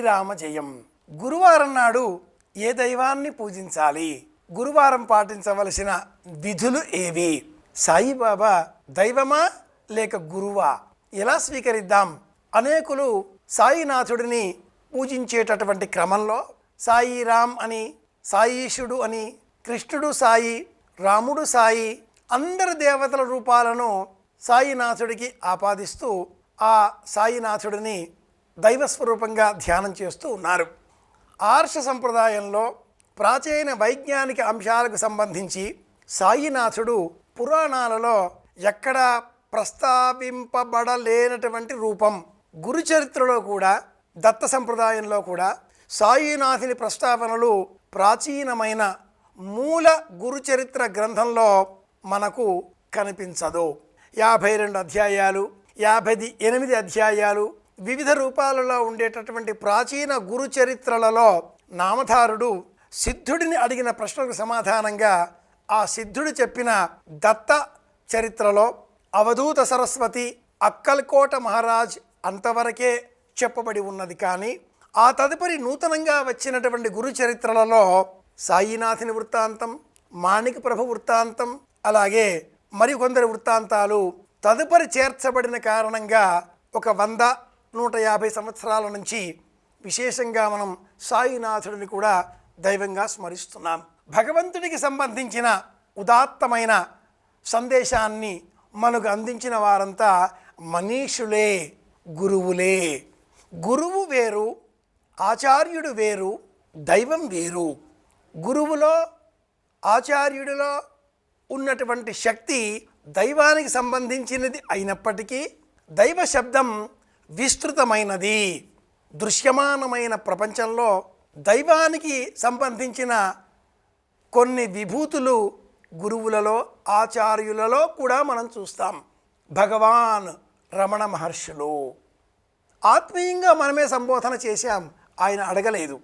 శ్రీరామ జయం గురువారం నాడు ఏ దైవాన్ని పూజించాలి? గురువారం పాటించవలసిన విధులు ఏవి? సాయిబాబా దైవమా లేక గురువా? ఎలా స్వీకరిద్దాం? అనేకులు సాయినాథుడిని పూజించేటటువంటి క్రమంలో సాయి రామ్ అని సాయీశుడు అని కృష్ణుడు సాయి రాముడు సాయి అందరి దేవతల రూపాలను సాయినాథుడికి ఆపాదిస్తూ ఆ సాయినాథుడిని దైవస్వరూపంగా ధ్యానం చేస్తూ ఉన్నారు. ఆర్ష సంప్రదాయంలో ప్రాచీన వైజ్ఞానిక అంశాలకు సంబంధించి సాయినాథుడు పురాణాలలో ఎక్కడా ప్రస్తావింపబడలేనటువంటి రూపం. గురుచరిత్రలో కూడా దత్త సంప్రదాయంలో కూడా సాయినాథుని ప్రస్తావనలు ప్రాచీనమైన మూల గురుచరిత్ర గ్రంథంలో మనకు కనిపించదు. యాభై రెండు అధ్యాయాలు యాభై ఎనిమిది అధ్యాయాలు వివిధ రూపాలలో ఉండేటటువంటి ప్రాచీన గురు చరిత్రలలో నామధారుడు సిద్ధుడిని అడిగిన ప్రశ్నలకు సమాధానంగా ఆ సిద్ధుడు చెప్పిన దత్త చరిత్రలో అవధూత సరస్వతి అక్కల్కోట మహారాజ్ అంతవరకే చెప్పబడి ఉన్నది కానీ ఆ తదుపరి నూతనంగా వచ్చినటువంటి గురు చరిత్రలలో సాయినాథుని వృత్తాంతం మాణిక ప్రభు వృత్తాంతం అలాగే మరికొందరి వృత్తాంతాలు తదుపరి చేర్చబడిన కారణంగా ఒక వంద నూట యాభై సంవత్సరాల నుంచి విశేషంగా మనం సాయినాథుడిని కూడా దైవంగా స్మరిస్తున్నాం. భగవంతుడికి సంబంధించిన ఉదాత్తమైన సందేశాన్ని మనకు అందించిన వారంతా మనీషులే గురువులే. గురువు వేరు ఆచార్యుడు వేరు దైవం వేరు. గురువులో ఆచార్యుడిలో ఉన్నటువంటి శక్తి దైవానికి సంబంధించినది అయినప్పటికీ దైవ శబ్దం విస్తృతమైనది. దృశ్యమానమైన ప్రపంచంలో దైవానికి సంబంధించిన కొన్ని విభూతులు గురువులలో ఆచార్యులలో కూడా మనం చూస్తాం. భగవాన్ రమణ మహర్షులు. ఆత్మీయంగా మనమే సంబోధన చేశాం. ఆయన అడగలేదు.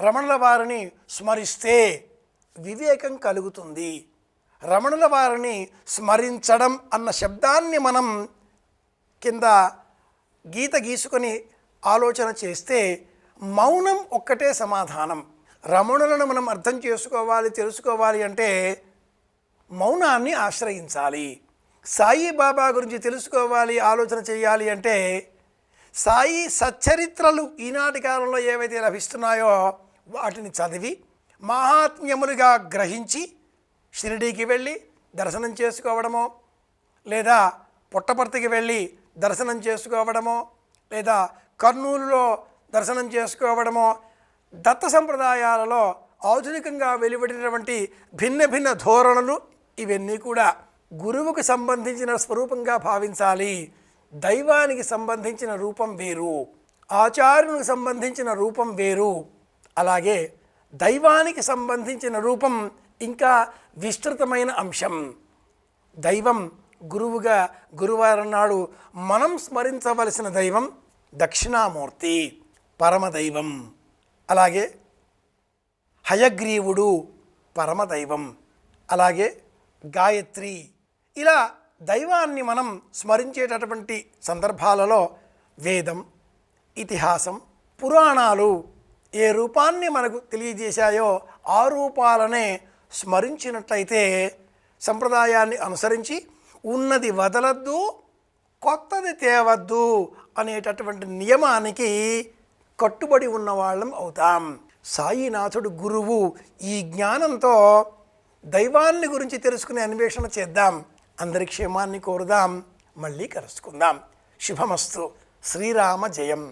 రమణుల వారిని స్మరిస్తే వివేకం కలుగుతుంది. రమణుల వారిని స్మరించడం అన్న శబ్దాన్ని మనం కింద గీత గీసుకొని ఆలోచన చేస్తే మౌనం ఒక్కటే సమాధానం. రమణులను మనం అర్థం చేసుకోవాలి తెలుసుకోవాలి అంటే మౌనాన్ని ఆశ్రయించాలి. సాయి బాబా గురించి తెలుసుకోవాలి ఆలోచన చేయాలి అంటే సాయి సచ్చరిత్రలు ఈనాటి కాలంలో ఏవైతే లభిస్తున్నాయో వాటిని చదివి మహాత్మ్యములుగా గ్రహించి షిరిడీకి వెళ్ళి దర్శనం చేసుకోవడమో లేదా పుట్టపర్తికి వెళ్ళి దర్శనం చేసుకోవడమో లేదా కర్నూలులో దర్శనం చేసుకోవడమో దత్త సంప్రదాయాలలో ఆధునికంగా వెలువడినటువంటి భిన్న భిన్న ధోరణులు ఇవన్నీ కూడా గురువుకు సంబంధించిన స్వరూపంగా భావించాలి. దైవానికి సంబంధించిన రూపం వేరు. ఆచార్యునికి సంబంధించిన రూపం వేరు. అలాగే దైవానికి సంబంధించిన రూపం ఇంకా విస్తృతమైన అంశం. దైవం గురువుగా గురువారం నాడు మనం స్మరించవలసిన దైవం దక్షిణామూర్తి పరమదైవం. అలాగే హయగ్రీవుడు పరమదైవం. అలాగే గాయత్రి. ఇలా దైవాన్ని మనం స్మరించేటటువంటి సందర్భాలలో వేదం ఇతిహాసం పురాణాలు ఏ రూపాన్ని మనకు తెలియజేశాయో ఆ రూపాలనే స్మరించినట్లయితే సంప్రదాయాన్ని అనుసరించి ఉన్నది వదలద్దు కొత్తది తేవద్దు అనేటటువంటి నియమానికి కట్టుబడి ఉన్న వాళ్ళం అవుతాం. సాయినాథుడు గురువు ఈ జ్ఞానంతో దైవాన్ని గురించి తెలుసుకునే అన్వేషణ చేద్దాం. అందరి క్షేమాన్ని కోరుదాం. మళ్ళీ కలుసుకుందాం. శుభమస్తు. శ్రీరామ జయం.